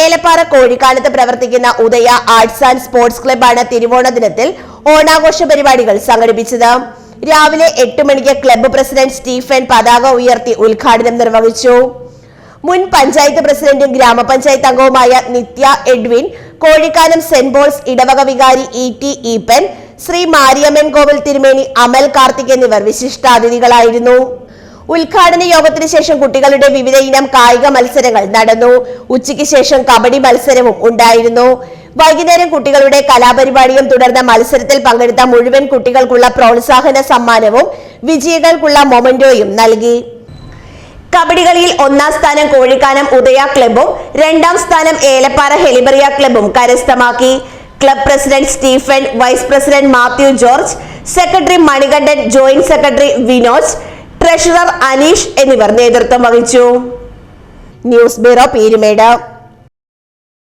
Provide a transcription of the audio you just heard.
ഏലപ്പാറ കോഴിക്കാലത്ത് പ്രവർത്തിക്കുന്ന Udaya arts and sports ക്ലബ്ബാണ് തിരുവോണ ദിനത്തിൽ ഓണാഘോഷ പരിപാടികൾ സംഘടിപ്പിച്ചത്. രാവിലെ എട്ട് മണിക്ക് ക്ലബ്ബ് പ്രസിഡന്റ് സ്റ്റീഫൻ പതാക ഉയർത്തി ഉദ്ഘാടനം നിർവഹിച്ചു. മുൻ പഞ്ചായത്ത് പ്രസിഡന്റും ഗ്രാമപഞ്ചായത്ത് അംഗവുമായ Nithya Edwin Kozhikkanam Saint Paul's ഇടവക വികാരി ഇ ടി ഈപ്പൻ ശ്രീ മാരിയമ്മൻ കോവിൽ തിരുമേനി അമൽ കാർത്തിക് എന്നിവർ വിശിഷ്ടാതിഥികളായിരുന്നു. ഉദ്ഘാടന യോഗത്തിന് ശേഷം കുട്ടികളുടെ വിവിധ ഇനം കായിക മത്സരങ്ങൾ നടന്നു. ഉച്ചയ്ക്ക് ശേഷം കബഡി മത്സരവും ഉണ്ടായിരുന്നു. വൈകുന്നേരം കുട്ടികളുടെ കലാപരിപാടിയും തുടർന്ന് മത്സരത്തിൽ പങ്കെടുത്ത മുഴുവൻ കുട്ടികൾക്കുള്ള പ്രോത്സാഹന സമ്മാനവും വിജയികൾക്കുള്ള മൊമന്റോയും നൽകി. കബഡി കളിയിൽ ഒന്നാം സ്ഥാനം കോഴിക്കാനം ഉദയ ക്ലബും രണ്ടാം സ്ഥാനം ഏലപ്പാറ ഹെലിബറിയ ക്ലബും കരസ്ഥമാക്കി. Club president Stephen vice president Mathew George secretary Manikandan joint secretary Vinoj treasurer Aneesh എന്നിവർ നേതൃത്വം വഹിച്ചു. News bureau Peermade.